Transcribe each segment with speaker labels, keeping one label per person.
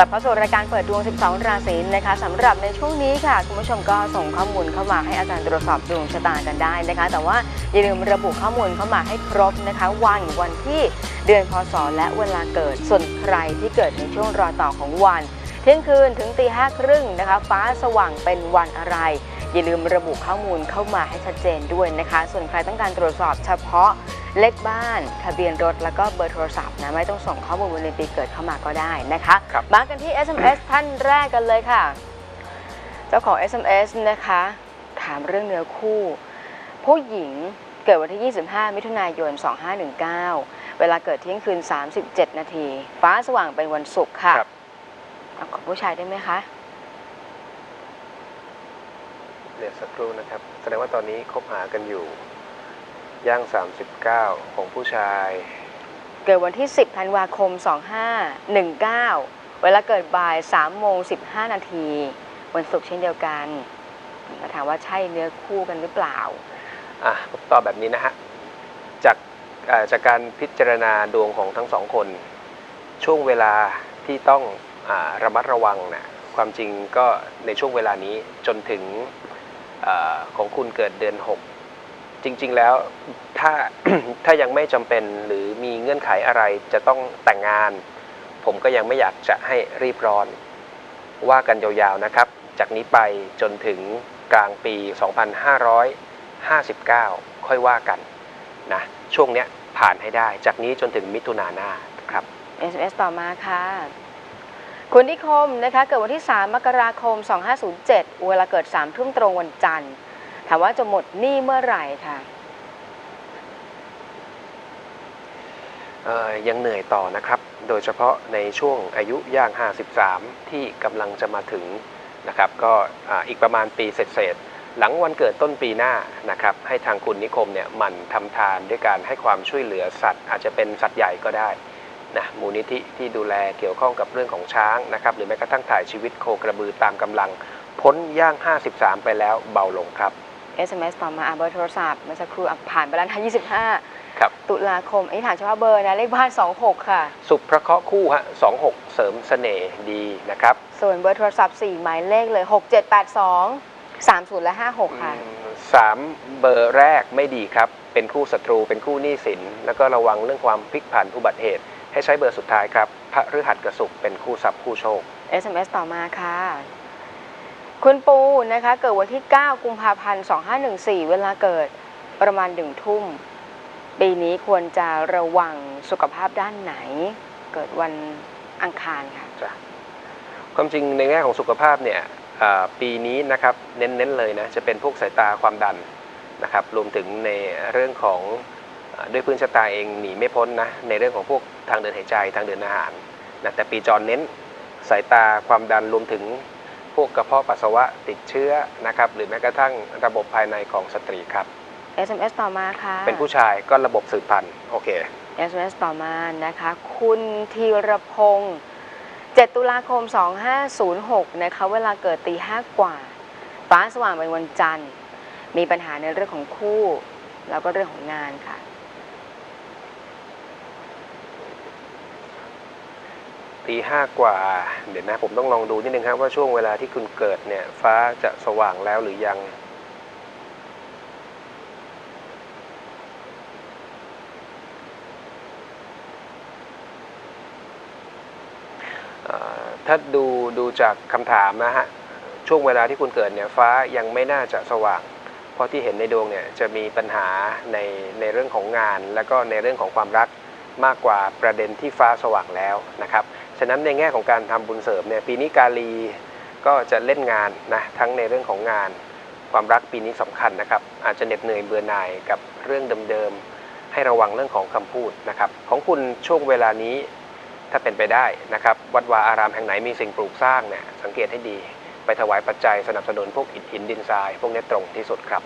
Speaker 1: ลับเข้าสู่รายการเปิดดวง 12 ราศีนะคะสำหรับในช่วงนี้ค่ะ คุณผู้ชมก็ส่งข้อมูลเข้ามาให้อาจารย์ตรวจสอบดวงชะตากันได้นะคะ แต่ว่าอย่าลืมระบุข้อมูลเข้ามาให้ครบนะคะ วันวันที่เดือนพศและเวลาเกิดส่วนใครที่เกิดในช่วงรอต่อของวัน เที่ยงคืนถึงตีห้าครึ่งนะคะ ฟ้าสว่างเป็นวันอะไร อย่าลืมระบุข้อมูลเข้ามาให้ชัดเจนด้วยนะคะ ส่วนใครต้องการตรวจสอบเฉพาะเลขบ้าน ทะเบียนรถ แล้วก็เบอร์โทรศัพท์นะไม่ต้องส่งข้อมูลวันเดือนปีเกิดเข้ามาก็ได้นะคะ
Speaker 2: ครับ
Speaker 1: มากันที่ SMS ท่านแรกกันเลยค่ะ เจ้าของ SMS นะคะ ถามเรื่องเนื้อคู่ ผู้หญิงเกิดวันที่ 25 มิถุนายน 2519 เวลาเกิดเที่ยงคืน 37 นาที ฟ้าสว่างเป็นวันศุกร์ค่ะ
Speaker 2: ครับ
Speaker 1: เอาของผู้ชายได้ไหมคะ
Speaker 2: เดี๋ยวสักครู่นะครับ แสดงว่าตอนนี้คบหากันอยู่ ย่าง 39 ของผู้ชาย
Speaker 1: เกิดวันที่ 10ธันวาคม 2519 เวลาเกิดบ่าย3โมง15 นาที วันศุกร์เช่นเดียวกันมาถามว่าใช่เนื้อคู่กันหรือเปล่า
Speaker 2: อะผมตอบแบบนี้นะฮะ จากเอ่อจากการพิจารณาดวงของทั้งสองคน ช่วงเวลาที่ต้องอาระมัดระวังนะความจริงก็ในช่วงเวลานี้จนถึงอา ของคุณเกิดเดือน 6 จริง ๆ แล้วถ้าถ้ายังไม่จำเป็นหรือมีเงื่อนไขอะไรจะต้องแต่งงาน ผมก็ยังไม่อยากจะให้รีบร้อน ว่ากันยาวๆนะครับ จากนี้ไปจนถึงกลางปี 2559 ค่อยว่ากันนะช่วงเนี้ยผ่านให้ได้ จากนี้จนถึงมิถุนาหน้าครับ
Speaker 1: SMS ต่อมาค่ะ คุณนิคมนะคะเกิดวันที่ 3 มกราคม 2507 เวลาเกิด3ทุ่มตรงวันจันทร์ ถามว่าจะหมดหนี้เมื่อไหร่ค่ะ
Speaker 2: เออยังเหนื่อยต่อนะครับ โดยเฉพาะในช่วงอายุย่าง 53 ที่กำลังจะมาถึงนะครับ ก็อีกประมาณปีเศษๆหลังวันเกิดต้นปีหน้านะครับ ให้ทางคุณนิคมเนี่ยหมั่นทำทานด้วยการให้ความช่วยเหลือสัตว์ อาจจะเป็นสัตว์ใหญ่ก็ได้ นะมูลนิธิที่ดูแลเกี่ยวข้องกับเรื่องของช้างนะครับหรือแม้กระทั่งถ่ายชีวิตโคกระบือตามกำลัง พ้นย่าง 53 ไปแล้วเบาลงครับ
Speaker 1: SMS ต่อมาอะเบอร์โทรศัพท์เมื่อสักครู่อะผ่านไปแล้วนะ25
Speaker 2: ครับ
Speaker 1: ตุลาคมอันนี้ถามเฉพาะเบอร์นะ เลขบ้าน 26 ค่ะ
Speaker 2: สุขพระเคราะห์คู่ฮะ26 เสริมเสน่ห์ดีนะครับ
Speaker 1: ส่วนเบอร์โทรศัพท์ 4 หมายเลขเลย 6782 30 และ 56 ค่ะ
Speaker 2: สามเบอร์แรกไม่ดีครับ เป็นคู่ศัตรูเป็นคู่หนี้สิน แล้วก็ระวังเรื่องความพลิกผันอุบัติเหตุ ให้ใช้เบอร์สุดท้ายครับพระฤหัสกระสุกร์เป็นคู่ทรัพย์คู่โชค
Speaker 1: SMS ต่อมาค่ะ คุณปูนะคะ เกิดวันที่ 9 กุมภาพันธ์ 2514 เวลาเกิดประมาณหนึ่งทุ่ม ปีนี้ควรจะระวังสุขภาพด้านไหน เกิดวันอังคารค่ะ
Speaker 2: ความจริงในแง่ของสุขภาพเนี่ยอ่าปีนี้นะครับเน้นๆเลยนะจะเป็นพวกสายตาความดันนะครับรวมถึงในเรื่องของอา ด้วยพื้นชะตาเองหนีไม่พ้นนะในเรื่องของพวกทางเดินหายใจทางเดินอาหารนะแต่ปีจรเน้นสายตาความดันรวมถึงพวกกระเพาะปัสสาวะติดเชื้อนะครับหรือแม้กระทั่งระบบภายในของสตรีครับ
Speaker 1: SMS ต่อมาค่ะ
Speaker 2: เป็นผู้ชายก็ระบบสืบพันธุ์โอเค
Speaker 1: SMS ต่อมานะคะ คุณธีรพงศ์7 ตุลาคม 2506 นะคะ เวลาเกิดตีห้ากว่า ฟ้าสว่างเป็นวันจันทร์ มีปัญหาในเรื่องของคู่ แล้วก็เรื่องของงานค่ะ
Speaker 2: ตีห้ากว่า เดี๋ยวนะผมต้องลองดูนิดนึงครับว่าช่วงเวลาที่คุณเกิดเนี่ย ฟ้าจะสว่างแล้วหรือยังถ้าดูดูจากคำถามนะฮะ ช่วงเวลาที่คุณเกิดเนี่ยฟ้ายังไม่น่าจะสว่าง เพราะที่เห็นในดวงเนี่ยจะมีปัญหาในในเรื่องของงาน แล้วก็ในเรื่องของความรักมากกว่าประเด็นที่ฟ้าสว่างแล้วนะครับ ฉะนั้นในแง่ของการทำบุญเสริมเนี่ยปีนี้กาลีก็จะเล่นงานนะทั้งในเรื่องของงาน ความรักปีนี้สำคัญนะครับ อาจจะเหน็ดเหนื่อยเบื่อหน่ายกับเรื่องเดิมๆให้ระวังเรื่องของคำพูดนะครับของคุณช่วงเวลานี้ถ้าเป็นไปได้นะครับ วัดวาอารามแห่งไหนมีสิ่งปลูกสร้างเนี่ยสังเกตให้ดีไปถวายปัจจัยสนับสนุนพวกอิฐหินดินทราย พวกนี้ตรงที่สุดครับ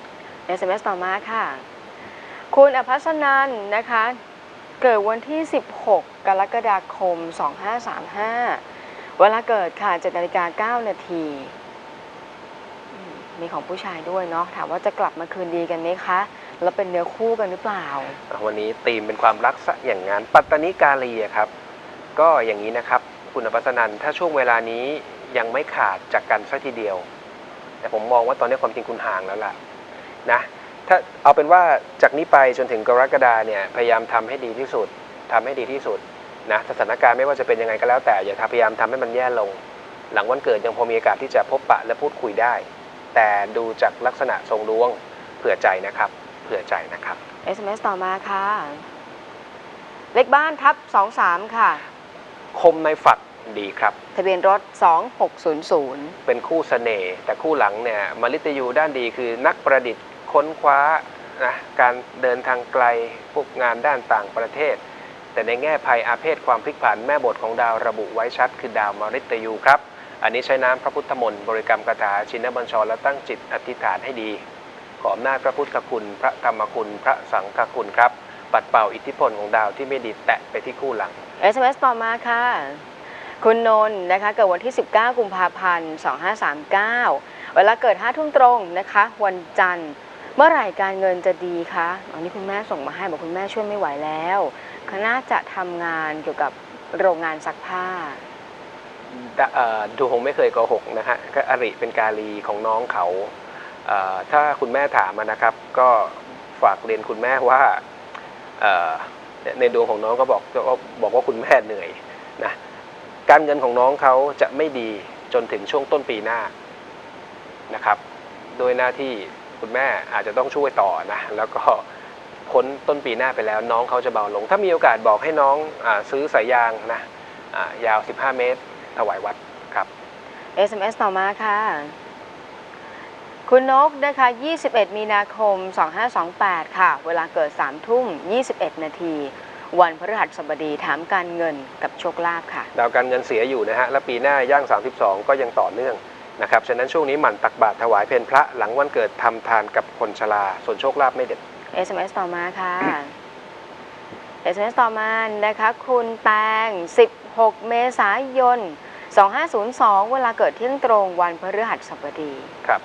Speaker 1: SMS ต่อมาค่ะ คุณอภัสนันนะคะ เกิดวันที่ 16 กรกฎาคม 2535 เวลาเกิดค่ะ7นาฬิกา9นาทีมีของผู้ชายด้วยเนาะถามว่าจะกลับมาคืนดีกันไหมคะ แล้วเป็นเนื้อคู่กันหรือเปล่า
Speaker 2: วันนี้ธีมเป็นความรักซะอย่างนั้น ปัตตานิกาลีอะครับ ก็อย่างนี้นะครับ คุณอภัสนันถ้าช่วงเวลานี้ยังไม่ขาดจากกันสักทีเดียว แต่ผมมองว่าตอนนี้ความจริงคุณห่างแล้วล่ะนะ ถ้าเอาเป็นว่าจากนี้ไปจนถึงกรกฎาเนี่ยพยายามทำให้ดีที่สุดทำให้ดีที่สุดนะสถานการณ์ไม่ว่าจะเป็นยังไงก็แล้วแต่อย่าพยายามทำให้มันแย่ลง หลังวันเกิดยังพอมีโอกาสที่จะพบปะและพูดคุยได้ แต่ดูจากลักษณะทรงดวงเผื่อใจนะครับเผื่อใจนะครับ
Speaker 1: SMS ต่อมาค่ะ เลขบ้านทับ23 ค่ะ
Speaker 2: คมในฝักดีครับ
Speaker 1: ทะเบียนรถ 2600
Speaker 2: เป็นคู่เสน่ห์แต่คู่หลังเนี่ยมฤตยูด้านดีคือนักประดิษฐ์ ค้นคว้านะการเดินทางไกลพวกงานด้านต่างประเทศ แต่ในแง่ภัยอาเพศความพลิกผันแม่บทของดาวระบุไว้ชัด คือดาวมฤตยูครับ อันนี้ใช้น้ำพระพุทธมนต์บริกรรมคาถาชินบัญชรและตั้งจิตอธิษฐานให้ดี ขออำนาจพระพุทธคุณพระธรรมคุณพระสังฆคุณครับ ปัดเป่าอิทธิพลของดาวที่ไม่ดีแตะไปที่คู่หลัง
Speaker 1: SMS ต่อมาค่ะ คุณนนท์นะคะเกิดวันที่ 19 กุมภาพันธ์ 2539 เวลาเกิด5ทุ่มตรงนะคะ วันจันทร์ เมื่อไหร่การเงินจะดีคะอันนี้คุณแม่ส่งมาให้บอกคุณแม่ช่วยไม่ไหวแล้วเขาน่าจะทำงานเกี่ยวกับโรงงานซักผ้า
Speaker 2: ดูคงไม่เคยโกหกนะฮะก็อริเป็นกาลีของน้องเขาถ้าคุณแม่ถามมานะครับ ก็ฝากเรียนคุณแม่ว่าในดวงของน้องก็บอกก็บอกว่าคุณแม่เหนื่อยนะการเงินของน้องเขาจะไม่ดีจนถึงช่วงต้นปีหน้านะครับ โดยหน้าที่ คุณแม่อาจจะต้องช่วยต่อนะ แล้วก็พ้นต้นปีหน้าไปแล้วน้องเขาจะเบาลง ถ้ามีโอกาสบอกให้น้องอาซื้อสายยางนะอ่ายาว 15 เมตร ถวายวัดครับ
Speaker 1: SMS ต่อมาค่ะ คุณนกนะคะ 21 มีนาคม 2528 ค่ะ เวลาเกิด 3 ทุ่ม 21 นาที วันพฤหัสบดีถามการเงินกับโชคลาภค่ะ
Speaker 2: ดาวการเงินเสียอยู่นะฮะ และปีหน้าย่าง 32 ก็ยังต่อเนื่อง นะครับฉะนั้นช่วงนี้หมั่นตักบาตรถวายเพลพระหลังวันเกิดทำทานกับคนชราส่วนโชคลาภไม่เด็ด
Speaker 1: SMS ต่อมาค่ะ SMS ต่อมานะคะ คุณแตง 16 เมษายน 2502 เวลาเกิดเที่ยงตรงวันพฤหัสบดี
Speaker 2: ครับ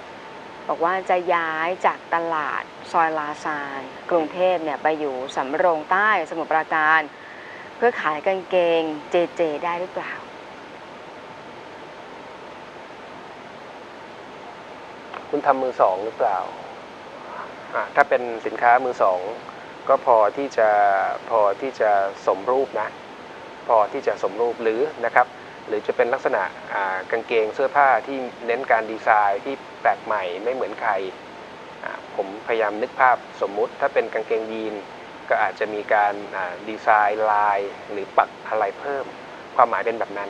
Speaker 1: บอกว่าจะย้ายจากตลาดซอยลาซาน กรุงเทพเนี่ยไปอยู่สำโรงใต้สมุทรปราการ เพื่อขายกางเกงเจเจได้หรือเปล่า
Speaker 2: คุณทำมือสองหรือเปล่า ถ้าเป็นสินค้ามือสองก็พอที่จะพอที่จะสมรูปนะ พอที่จะสมรูปหรือนะครับ หรือจะเป็นลักษณะกางเกงเสื้อผ้าที่เน้นการดีไซน์ที่แปลกใหม่ไม่เหมือนใคร ผมพยายามนึกภาพสมมุติถ้าเป็นกางเกงยีนก็อาจจะมีการดีไซน์ลายหรือปักอะไรเพิ่ม ความหมายเป็นแบบนั้น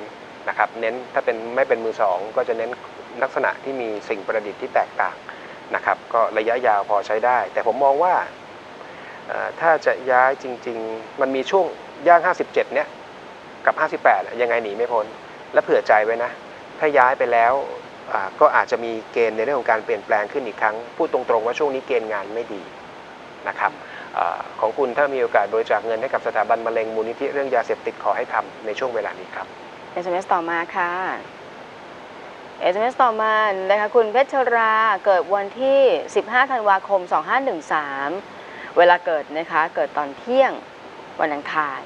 Speaker 2: นะครับ เน้นถ้าเป็นไม่เป็นมือสองก็จะเน้น ลักษณะที่มีสิ่งประดิษฐ์ที่แตกต่างนะครับ ก็ระยะยาวพอใช้ได้ แต่ผมมองว่าถ้าจะย้ายจริง ๆ มันมีช่วงย่าง 57 เนี้ยกับ 58 ยังไงหนีไม่พ้น และเผื่อใจไว้นะ ถ้าย้ายไปแล้วก็อาจจะมีเกณฑ์ในเรื่องของการเปลี่ยนแปลงขึ้นอีกครั้ง พูดตรงๆว่าช่วงนี้เกณฑ์งานไม่ดีนะครับอของคุณถ้ามีโอกาสบริจาคเงินให้กับสถาบันมะเร็งมูลนิธิเรื่องยาเสพติดขอให้ทำในช่วงเวลานี้ครับ
Speaker 1: SMS ต่อมาค่ะ SMS ต่อมานะคะคุณเพชรราเกิดวันที่ 15 ธันวาคม 2513 เวลาเกิดนะคะเกิดตอนเที่ยงวันอังคาร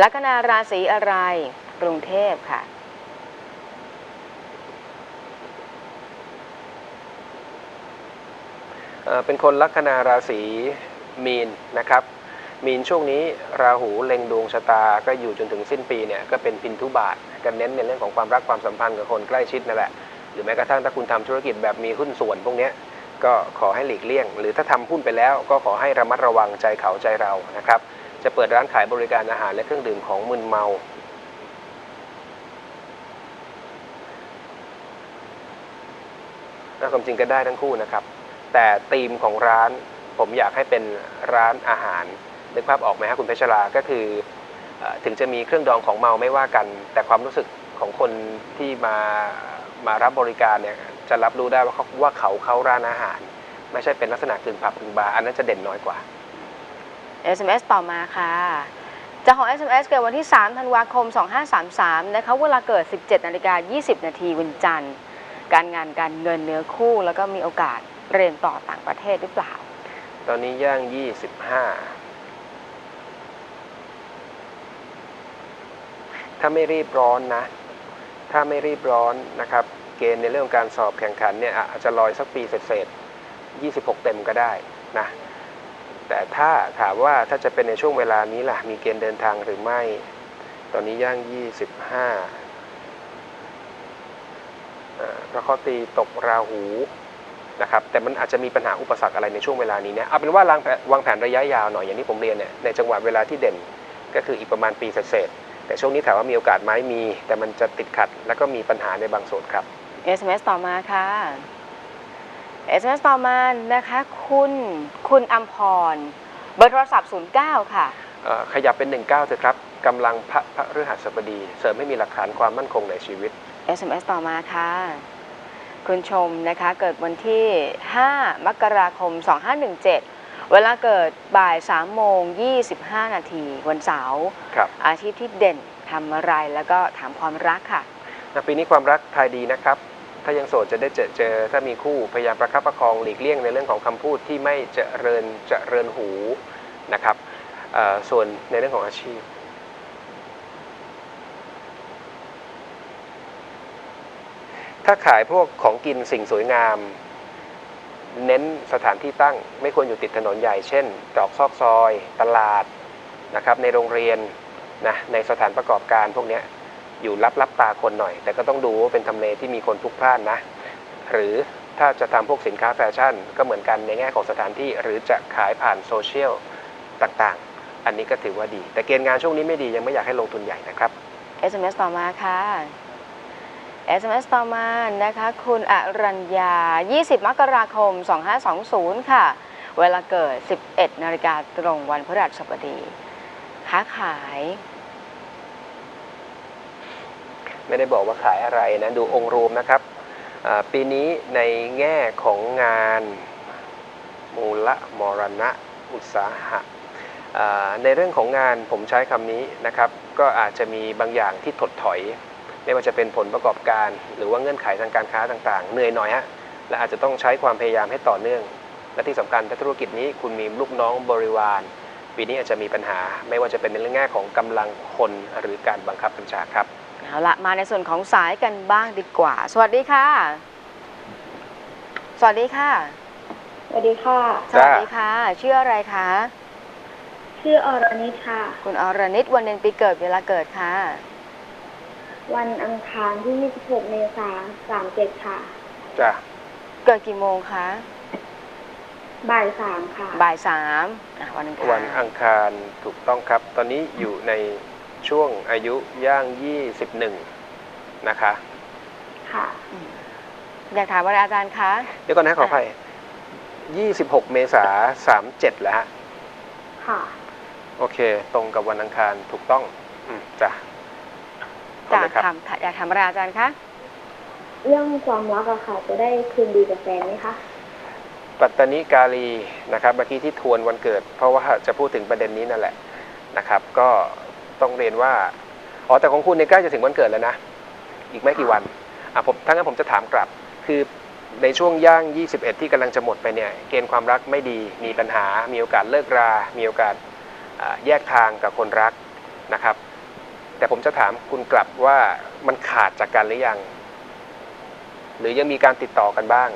Speaker 1: ลัคนาราศีอะไรกรุงเทพค่ะ
Speaker 2: เอ่อเป็นคนลัคนาราศีมีนนะครับ มีนช่วงนี้ราหูเล็งดวงชะตาก็อยู่จนถึงสิ้นปีเนี่ยก็เป็นพินทุบาทกันเน้นในเรื่องของความรักความสัมพันธ์กับคนใกล้ชิดนั่นแหละหรือแม้กระทั่งถ้าคุณทำธุรกิจแบบมีหุ้นส่วนพวกนี้ก็ขอให้หลีกเลี่ยง หรือถ้าทำหุ้นไปแล้วก็ขอให้ระมัดระวังใจเขาใจเรานะครับจะเปิดร้านขายบริการอาหารและเครื่องดื่มของมึนเมาน่าความจริงก็ได้ทั้งคู่นะครับ แต่ธีมของร้านผมอยากให้เป็นร้านอาหาร นึกภาพออกไหมครับคุณเพชรลาก็คือเอ่อถึงจะมีเครื่องดองของเมาไม่ว่ากัน แต่ความรู้สึกของคนที่มามารับบริการเนี่ยจะรับรู้ได้ว่าเขาว่าเขาเข้าร้านอาหาร ไม่ใช่เป็นลักษณะกึ่งผับกึ่งบาร์อันนั้นจะเด่นน้อยกว่า
Speaker 1: SMS ต่อมาค่ะเจ้าของ SMS เกิดวันที่ 3 ธันวาคม 2533 นะคะ เวลาเกิด 17 นาฬิกา 20 นาทีวันจันทร์ การงานการเงินเนื้อคู่ แล้วก็มีโอกาสเรียนต่อต่างประเทศหรือเปล่า
Speaker 2: ตอนนี้ย่าง 25 ถ้าไม่รีบร้อนนะ ถ้าไม่รีบร้อนนะครับ เกณฑ์ในเรื่องการสอบแข่งขันเนี่ยอาจจะลอยสักปีเศษๆ26 เต็มก็ได้นะ แต่ถ้าถามว่าถ้าจะเป็นในช่วงเวลานี้ล่ะ มีเกณฑ์เดินทางหรือไม่ ตอนนี้ย่าง 25พระเคระห์ตีตกราหูนะครับ แต่มันอาจจะมีปัญหาอุปสรรคอะไรในช่วงเวลานี้เนี่ยเอาเป็นว่าวางแผนวางแผนระยะยาวหน่อยอย่างที่ผมเรียนเนี่ยในจังหวะเวลาที่เด่นก็คืออีกประมาณปีเศษๆ แต่ช่วงนี้ถามว่ามีโอกาสไหมมี แต่มันจะติดขัด แล้วก็มีปัญหาในบางส่วนครับ
Speaker 1: SMS ต่อมาค่ะ SMS ต่อมานะคะ คุณคุณอัมพร เบอร์โทรศัพท์ 09 ค่ะ
Speaker 2: เอ่อขยับเป็น 19เถอะครับกำลังพระพระฤหัสบดี เสริมให้มีหลักฐานความมั่นคงในชีวิต
Speaker 1: SMS ต่อมาค่ะ คุณชมนะคะ เกิดวันที่ 5 มกราคม 2517 เวลาเกิดบ่าย3โมง25 นาทีวันเสาร์
Speaker 2: ครับ
Speaker 1: อาชีพที่เด่นทำอะไรแล้วก็ถามความรักค่ะ
Speaker 2: นะปีนี้ความรักทายดีนะครับ ถ้ายังโสดจะได้เจอเจอ ถ้ามีคู่พยายามประคับประคองหลีกเลี่ยงในเรื่องของคำพูดที่ไม่เจริญเจริญหูนะครับเอ่อส่วนในเรื่องของอาชีพ ถ้าขายพวกของกินสิ่งสวยงาม เน้นสถานที่ตั้ง ไม่ควรอยู่ติดถนนใหญ่ เช่นตรอกซอกซอย ตลาดนะครับในโรงเรียนนะในสถานประกอบการพวกนี้อยู่รับรับตาคนหน่อย แต่ก็ต้องดูว่าเป็นทำเลที่มีคนพลุกพล่านนะ หรือถ้าจะทำพวกสินค้าแฟชั่น ก็เหมือนกันในแง่ของสถานที่หรือจะขายผ่านโซเชียลต่างๆ อันนี้ก็ถือว่าดี แต่เกณฑ์งานช่วงนี้ไม่ดียังไม่อยากให้ลงทุนใหญ่นะครับ
Speaker 1: SMS ต่อมาค่ะ SMS ต่อมานะคะ คุณอรัญญา 20 มกราคม 2520 ค่ะ เวลาเกิด 11 นาฬิกาตรงวันพฤหัสบดี ค้าขาย
Speaker 2: ไม่ได้บอกว่าขายอะไรนะ ดูองค์รวมนะครับ ปีนี้ในแง่ของงานมูลมรณะอุตสาหะในเรื่องของงานผมใช้คำนี้นะครับ ก็อาจจะมีบางอย่างที่ถดถอย ไม่ว่าจะเป็นผลประกอบการ หรือว่าเงื่อนไขทางการค้าต่างๆ เหนื่อยหน่อยฮะและอาจจะต้องใช้ความพยายามให้ต่อเนื่อง และที่สำคัญถ้าธุรกิจนี้คุณมีลูกน้องบริวารปีนี้อาจจะมีปัญหา ไม่ว่าจะเป็นในเรื่องแง่ของกำลังคนหรือการบังคับบัญชาครับ
Speaker 1: เอาละมาในส่วนของสายกันบ้างดีกว่า สวัสดีค่ะ สวัสดีค่ะ
Speaker 3: สวัสดีค่ะ
Speaker 1: สวัสดีค่ะ ชื่ออะไรคะ
Speaker 3: ชื่ออรณิตค่ะ
Speaker 1: คุณอรนิตวันเดือนปีเกิดเวลาเกิดค่ะ
Speaker 3: วันอังคารที่ 26 เมษายน37 ค่ะ
Speaker 2: จ้ะ
Speaker 1: เกิดกี่โมงคะ
Speaker 3: บ่ายสามค่ะ
Speaker 1: บ่ายสามอะวันอังคาร
Speaker 2: วันอังคารถูกต้องครับ ตอนนี้อยู่ในช่วงอายุย่าง 21 นะคะ
Speaker 3: ค่ะ
Speaker 1: อืมอยากถามอะไรอาจารย์คะ
Speaker 2: เดี๋ยวก่อนนะขออภัย26 เมษา37แล้วฮะ
Speaker 3: ค่ะ
Speaker 2: โอเค ตรงกับวันอังคารถูกต้อง อืมจ้ะ
Speaker 1: อยาก
Speaker 2: เเลยครับ
Speaker 1: ถามอยากถามอะไรอาจารย์คะ
Speaker 3: เรื่องความรักอะค่ะ จะได้คืนดีกับแฟนไหมคะ
Speaker 2: ปัตตานิกาลีนะครับเมื่อกี้ที่ทวนวันเกิด เพราะว่าจะพูดถึงประเด็นนี้นั่นแหละนะครับ ก็ต้องเรียนว่าอ๋อแต่ของคุณเนี่ยใกล้จะถึงวันเกิดแล้วนะ อีกไม่กี่วันอะผมถ้างั้นผมจะถามกลับ คือในช่วงย่าง 21 ที่กำลังจะหมดไปเนี่ยเกณฑ์ความรักไม่ดีมีปัญหา มีโอกาสเลิกรา มีโอกาสอ่าแยกทางกับคนรักนะครับ แต่ผมจะถามคุณกลับว่ามันขาดจากกันหรือยัง หรือยังมีการติดต่อกันบ้าง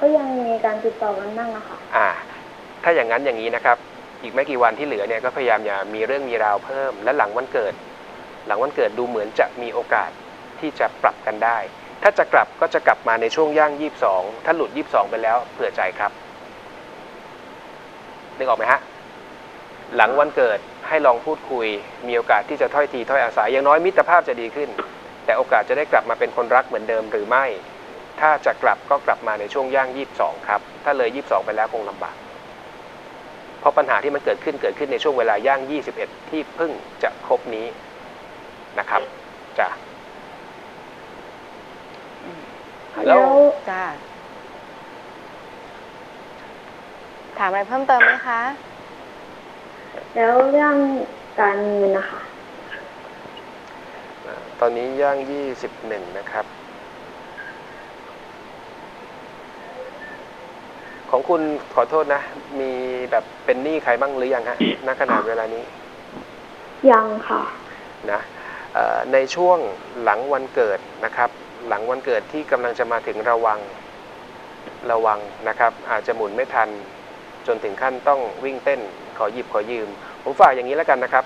Speaker 3: ก็ยังมีการติดต่อกันบ้างอะค่ะ
Speaker 2: อ่า ถ้าอย่างนั้นอย่างนี้นะครับ อีกไม่กี่วันที่เหลือเนี่ยก็พยายามอย่ามีเรื่องมีราวเพิ่ม และหลังวันเกิด หลังวันเกิดดูเหมือนจะมีโอกาสที่จะปรับกันได้ ถ้าจะกลับก็จะกลับมาในช่วงย่าง22ถ้าหลุด22ไปแล้วเผื่อใจครับนึกออกไหมฮะ หลังวันเกิดให้ลองพูดคุย มีโอกาสที่จะถ้อยทีถ้อยอาศัยอย่างน้อยมิตรภาพจะดีขึ้น แต่โอกาสจะได้กลับมาเป็นคนรักเหมือนเดิมหรือไม่ ถ้าจะกลับก็กลับมาในช่วงย่าง 22 ครับ ถ้าเลย 22 ไปแล้วคงลำบาก เพราะปัญหาที่มันเกิดขึ้นเกิดขึ้นในช่วงเวลาย่าง 21 ที่เพิ่งจะครบนี้นะครับจ้ะแล้
Speaker 3: แล้วว
Speaker 1: จ้าถามอะไรเพิ่มเติมไหมคะ
Speaker 3: แล้วเรื่องการเงินนะคะ
Speaker 2: อ่าตอนนี้ย่าง21นะครับ ของคุณขอโทษนะ มีแบบเป็นหนี้ใครบ้างหรือยังฮะณขนาดเวลานี้
Speaker 3: ยังค่ะ
Speaker 2: นะเอ่อในช่วงหลังวันเกิดนะครับ หลังวันเกิดที่กำลังจะมาถึงระวังระวังนะครับ อาจจะหมุนไม่ทันจนถึงขั้นต้องวิ่งเต้น ขอหยิบขอยืม ผมฝากอย่างนี้แล้วกันนะครับ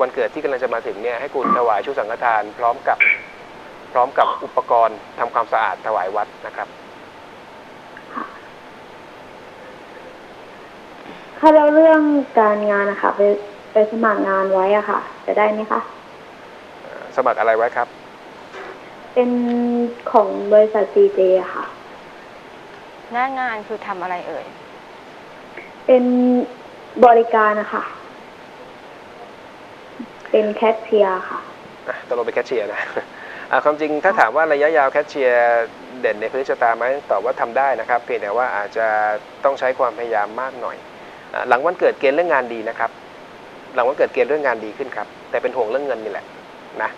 Speaker 2: วันเกิดที่กำลังจะมาถึงเนี่ยให้คุณถวายชุดสังฆทาน พร้อมกับพร้อมกับอุปกรณ์ทำความสะอาดถวายวัดนะครับ
Speaker 3: ค่ะแล้วเรื่องการงานนะคะไปไปสมัครงานไว้อะค่ะ จะได้ไหมคะ
Speaker 2: สมัครอะไรไว้ครับ
Speaker 3: เป็นของบริษัทซีเจค่ะ
Speaker 1: หน้างานคือทำอะไรเอ่ย
Speaker 3: เป็น บริการนะคะเป็นแคชเชียร์ค่ะ
Speaker 2: อะตกลงเป็นแคชเชียร์นะอะความจริงถ้าถามว่าระยะยาวแคชเชียร์เด่นในพื้นชะตาไหมตอบว่าทำได้นะครับ เพียงแต่ว่าอาจจะต้องใช้ความพยายามมากหน่อยอะหลังวันเกิดเกณฑ์เรื่องงานดีนะครับ หลังวันเกิดเกณฑ์เรื่องงานดีขึ้นครับ แต่เป็นห่วงเรื่องเงินนี่แหละนะ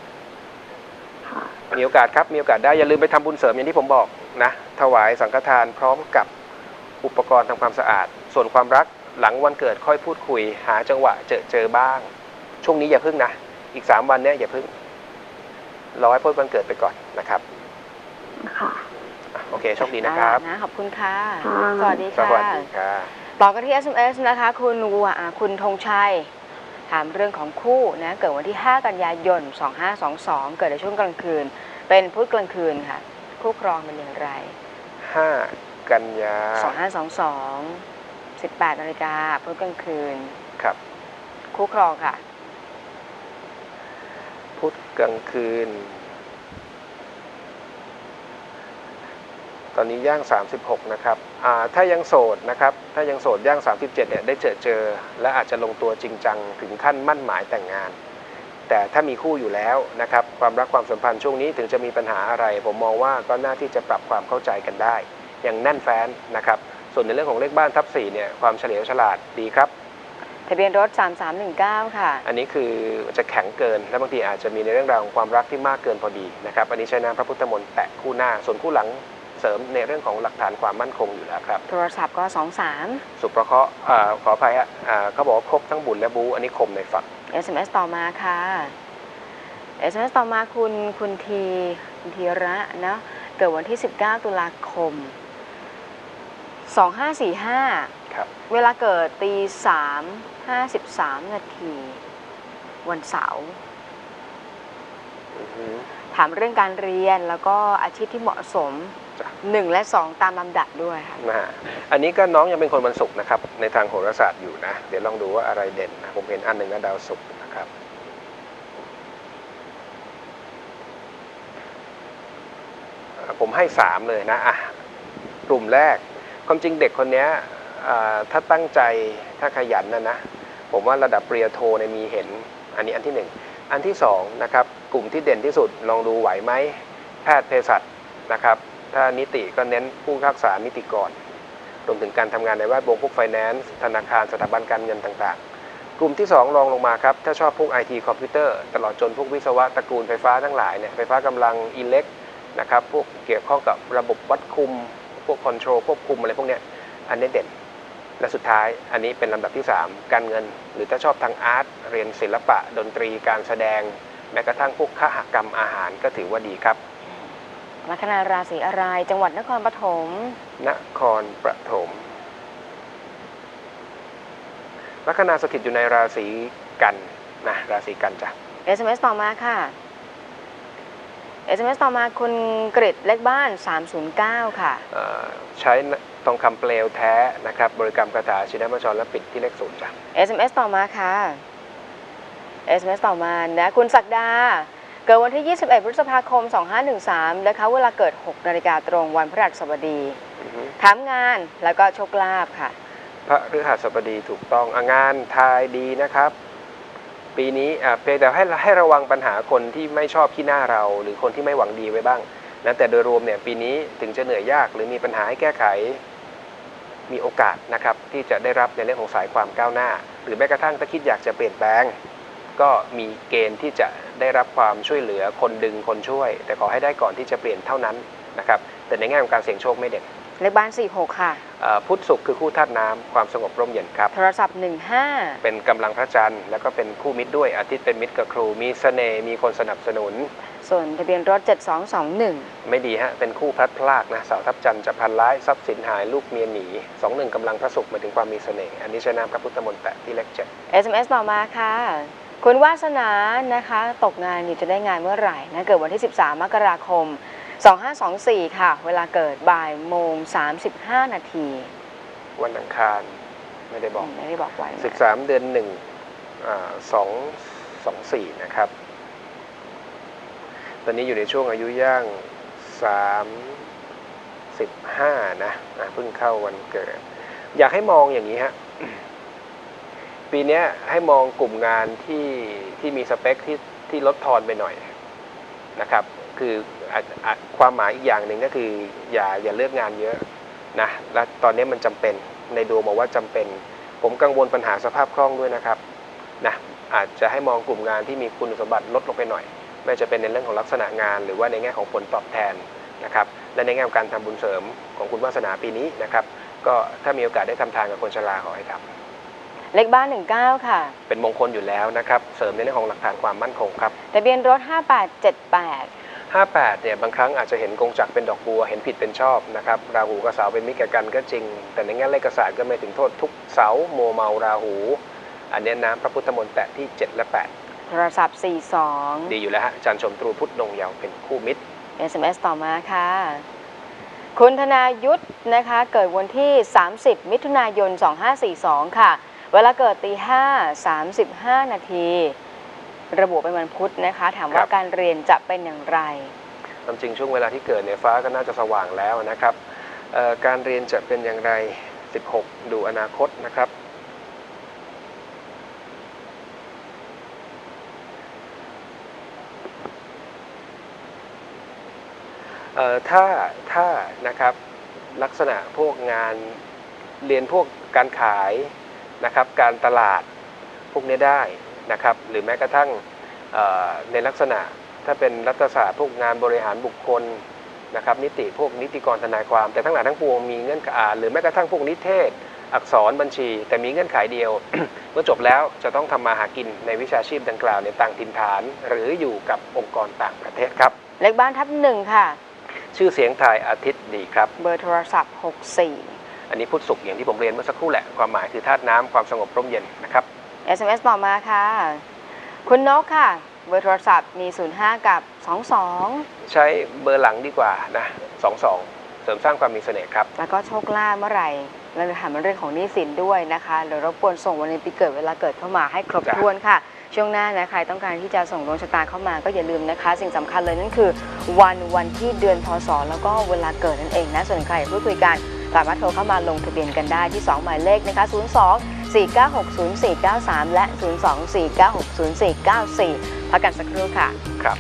Speaker 3: ค่ะ
Speaker 2: มีโอกาสครับมีโอกาสได้อย่าลืมไปทำบุญเสริมอย่างที่ผมบอกนะถวายสังฆทานพร้อมกับอุปกรณ์ทำความสะอาด ส่วนความรัก หลังวันเกิดค่อยพูดคุย หาจังหวะเจอเจอบ้าง ช่วงนี้อย่าพึ่งนะ อีก3วันเนี้ยอย่าพึ่งรอให้พ้นวันเกิดไปก่อนนะครับ
Speaker 3: ค่ะ
Speaker 2: อะโอเคโชคดีนะครับ
Speaker 1: เอาล่นะขอบคุณค่ะ
Speaker 3: ค่ะ
Speaker 1: สวัสดี
Speaker 2: ส
Speaker 1: ค่ะ
Speaker 2: วัสดีค่ะ
Speaker 1: ต่อกันที่ SMS นะคะ คุณวัวอ่าคุณธงชัย ถามเรื่องของคู่นะเกิดวันที่ 5 กันยายน 2522 เกิดในช่วงกลางคืน เป็นพุธกลางคืนค่ะ คู่ครองเป็นอย่างไร
Speaker 2: 5กันยา
Speaker 1: 2522 18นาฬิกาพุธกลางคืน
Speaker 2: ครับ
Speaker 1: คู่ครองค่ะ
Speaker 2: พุธกลางคืน ตอนนี้ย่าง 36 นะครับอ่าถ้ายังโสดนะครับ ถ้ายังโสดย่าง 37เนี่ยได้เจอเจอ และอาจจะลงตัวจริงจังถึงขั้นมั่นหมายแต่งงาน แต่ถ้ามีคู่อยู่แล้วนะครับ ความรักความสัมพันธ์ช่วงนี้ถึงจะมีปัญหาอะไร ผมมองว่าก็น่าที่จะปรับความเข้าใจกันได้ อย่างแน่นแฟ้นนะครับ ส่วนในเรื่องของเลขบ้านทับ4เนี่ยความเฉลียวฉลาดดีครับ
Speaker 1: ทะเบียนรถ 3319 ค่ะ
Speaker 2: อันนี้คือจะแข็งเกิน และบางทีอาจจะมีในเรื่องราวของความรักที่มากเกินพอดีนะครับ อันนี้ใช้น้ำพระพุทธมนต์แตะคู่หน้า ส่วนคู่หลังเสริมในเรื่องของหลักฐานความมั่นคงอยู่แล้วครับ
Speaker 1: โทรศัพท์ก็ 23
Speaker 2: สุประเคราะห์อ่าขออภัยฮะอ่าเขาบอกว่าครบทั้งบุญและบูอันนี้คมในฝัก
Speaker 1: SMS ต่อมาค่ะ SMS ต่อมาคุณคุณทีคุณธีระเนอะเกิดวันที่ 19 ตุลาคม 2545
Speaker 2: ครับ
Speaker 1: เวลาเกิดตี3 53นาที วันเสาร์
Speaker 2: อือฮึ
Speaker 1: ถามเรื่องการเรียนแล้วก็อาชีพที่เหมาะสม
Speaker 2: จ้ะ
Speaker 1: 1 และ 2 ตามลำดับด้วยค่ะ
Speaker 2: นะฮะอันนี้ก็น้องยังเป็นคนวันศุกร์นะครับ ในทางโหราศาสตร์อยู่นะ เดี๋ยวลองดูว่าอะไรเด่นนะ ผมเห็นอันหนึ่งนะดาวศุกร์นะครับอ่าผมให้สามเลยนะอะกลุ่มแรก ความจริงเด็กคนนี้ถ้าตั้งใจถ้าขยันนะนะผมว่าระดับเปริญญาโทเนี่ยมีเห็นอันนี้อันที่หนึ่งอันที่สองนะครับกลุ่มที่เด่นที่สุดลองดูไหวไหมแพทย์เภสัชนะครับถ้านิติก็เน้นผู้พักษานิติกรรวมถึงการทำงานในแวดวงพวกไฟแนนซ์ธนาคารสถาบันการเงินต่างๆ กลุ่มที่ 2 รองลงมาครับ ถ้าชอบพวก IT คอมพิวเตอร์ตลอดจนพวกวิศวะตระกูลไฟฟ้าทั้งหลายเนี่ยไฟฟ้ากำลังอิเล็กนะครับพวกเกี่ยวข้องกับระบบวัดคุม พวกคอนโทรลควบคุมอะไรพวกเนี้ยอันนี้เด่นและสุดท้ายอันนี้เป็นลำดับที่ 3 การเงิน หรือถ้าชอบทางอาร์ตเรียนศิลปะ ดนตรีการแสดง แม้กระทั่งพวกขหกรรมอาหารก็ถือว่าดีครับ
Speaker 1: ลัคนาราศีอะไรจังหวัดนครปฐม
Speaker 2: นครปฐมลัคนาสถิตอยู่ในราศีกันนะราศีกันจ้ะ
Speaker 1: SMS ต่อมาค่ะ SMS ต่อมาคุณกริดเลขบ้าน 309 ค่ะ
Speaker 2: เอ่อใช้ทองคำเปลวแท้นะครับ บริกรรมคาถาชินบัญชรและปิดที่เลขศูนย์จ้ะ
Speaker 1: SMS ต่อมาค่ะ SMS ต่อมานะคุณศักดา เกิดวันที่ 21 พฤษภาคม 2513 นะคะเวลาเกิด 6 นาฬิกาตรงวันพฤหัสบดี
Speaker 2: อือฮึ
Speaker 1: ถามงานแล้วก็โชคลาภค่ะ
Speaker 2: พระฤหัสบดีถูกต้องอะงานทายดีนะครับ ปีนี้อะเพียงแต่ให้ให้ระวังปัญหาคนที่ไม่ชอบขี้หน้าเรา หรือคนที่ไม่หวังดีไว้บ้างนะแต่โดยรวมเนี่ยปีนี้ถึงจะเหนื่อยยากหรือมีปัญหาให้แก้ไข มีโอกาสนะครับที่จะได้รับในเรื่องของสายความก้าวหน้า หรือแม้กระทั่งถ้าคิดอยากจะเปลี่ยนแปลง ก็มีเกณฑ์ที่จะได้รับความช่วยเหลือคนดึงคนช่วย แต่ขอให้ได้ก่อนที่จะเปลี่ยนเท่านั้นนะครับแต่ในแง่ของการเสี่ยงโชคไม่เด่น
Speaker 1: เลขบ้าน 46 ค่ะ
Speaker 2: เอ่อพุธศุกร์คือคู่ธาตุน้ำความสงบร่มเย็นครับ
Speaker 1: โทรศัพท์
Speaker 2: เป็นกำลังพระจันทร์แล้วก็เป็นคู่มิตรด้วยอาทิตย์เป็นมิตรกับครู มีเสน่ห์มีคนสนับสนุน
Speaker 1: 15ส่วนทะเบียนรถ 7221
Speaker 2: ไม่ดีฮะ เป็นคู่พลัดพรากนะเสาทับจันทร์จะพันร้ายทรัพย์สินหายลูกเมียหนีสองหนึ่งกำลังพระศุกร์หมายถึงความมีเสน่ห์อันนี้ใช้นามพระพุทธมนต์แปะที่เลขเจ็ด
Speaker 1: SMS ต่อมาค่ะ คุณวาสนานะคะ ตกงานอยู่จะได้งานเมื่อไหร่นะเกิดวันที่ 13 มกราคม 2524 ค่ะ เวลาเกิดบ่ายโมง 35 นาที
Speaker 2: วันอังคารไม่ได้บอก
Speaker 1: ไม่ได้บอกไว้นะ
Speaker 2: 13 เดือนหนึ่งสองสองสี่นะครับ ตอนนี้อยู่ในช่วงอายุย่างสามสิบห้านะอะเพิ่งเข้าวันเกิด อยากให้มองอย่างนี้ฮะ ปีเนี้ยให้มองกลุ่มงานที่ที่มีสเปคที่ที่ลดทอนไปหน่อยนะครับ คืออาจอาจ ความหมายอีกอย่างหนึ่งก็คืออย่าอย่าเลือกงานเยอะนะและตอนนี้มันจำเป็นในดวงบอกว่าจำเป็น ผมกังวลปัญหาสภาพคล่องด้วยนะครับนะอาจจะให้มองกลุ่มงานที่มีคุณสมบัติลดลงไปหน่อย ไม่ว่าจะเป็นในเรื่องของลักษณะงาน หรือว่าในแง่ของผลตอบแทนนะครับและในแง่ของการทำบุญเสริมของคุณวาสนาปีนี้นะครับก็ถ้ามีโอกาสได้ทำทานกับคนชราขอให้ทำ
Speaker 1: เลขบ้าน 19 ค่ะ
Speaker 2: เป็นมงคลอยู่แล้วนะครับ เสริมในเรื่องของหลักฐานความมั่นคงครับ
Speaker 1: ทะเบียนรถ 5878
Speaker 2: 58เนี่ยบางครั้งอาจจะเห็นกงจักรเป็นดอกบัวเห็นผิดเป็นชอบนะครับราหูกับเสาเป็นมิตรแก่กันก็จริง แต่ในแง่เลขศาสตร์ก็ไม่ถึงโทษทุกเสาโมวเมาราหู อันเนี้ยน้ำพระพุทธมนต์แตะที่ 7 และ
Speaker 1: โทรศัพท์
Speaker 2: 8ดีอยู่แล้วฮะอาจันทร์ชมตรูพุทธนงเยาวเป็นคู่มิตร
Speaker 1: 42 SMS ต่อมาค่ะ คุณธนายุทธนะคะ เกิดวันที่ 30 มิถุนายน 2542 ค่ะ เวลาเกิดตี5 35 นาที ระบุเป็นวันพุธนะคะ ถามว่า
Speaker 2: ครับ
Speaker 1: การเรียนจะเป็นอย่างไร
Speaker 2: ความจริงช่วงเวลาที่เกิดเนี่ยฟ้าก็น่าจะสว่างแล้วนะครับเอ่อการเรียนจะเป็นอย่างไร 16 ดูอนาคตนะครับ เอ่อถ้าถ้านะครับลักษณะพวกงานเรียนพวกการขายนะครับ การตลาดพวกนี้ได้ นะครับหรือแม้กระทั่งเอ่อในลักษณะถ้าเป็นรัฐศาสตร์พวกงานบริหารบุคคลนะครับนิติพวกนิติกรทนายความ แต่ทั้งหลายทั้งปวงมีเงื่อนไขอ่าหรือแม้กระทั่งพวกนิเทศ อักษรบัญชี แต่มีเงื่อนไขเดียว เมื่อจบแล้วจะต้องทำมาหากินในวิชาชีพดังกล่าวในต่างถิ่นฐาน หรืออยู่กับองค์กรต่างประเทศครับ
Speaker 1: เลขบ้านทับหนึ่งค่ะ
Speaker 2: ชื่อเสียงทายอาทิตย์ดีครับ
Speaker 1: เบอร์โทรศัพท์ 64
Speaker 2: อันนี้พุทธศุกร์อย่างที่ผมเรียนเมื่อสักครู่แหละความหมายคือธาตุน้ำความสงบร่มเย็นนะครับ
Speaker 1: SMS ต่อมาค่ะ คุณนกค่ะ เบอร์โทรศัพท์มี 05 กับ 22
Speaker 2: ใช้เบอร์หลังดีกว่านะสองสองเสริมสร้างความมีเสน่ห์ครับ
Speaker 1: แล้วก็โชคลาภเมื่อไหร่เราจะถามเรื่องของหนี้สินด้วยนะคะเดี๋ยวรบกวนส่งวันในปีเกิดเวลาเกิดเข้ามาให้ครบ
Speaker 2: จ้ะ
Speaker 1: ถ้วนค่ะ ช่วงหน้านะใครต้องการที่จะส่งดวงชะตาเข้ามาก็อย่าลืมนะคะ สิ่งสำคัญเลยนั่นคือ วันวันที่เดือนพศแล้วก็เวลาเกิดนั่นเองนะส่วนใครอยากพูดคุยกันสามารถโทรเข้ามาลงทะเบียนกันได้ที่ 2 หมายเลขนะคะ 02 4960493 และ 02 4960494 พักกันสักครู่ค่ะ
Speaker 2: ครับ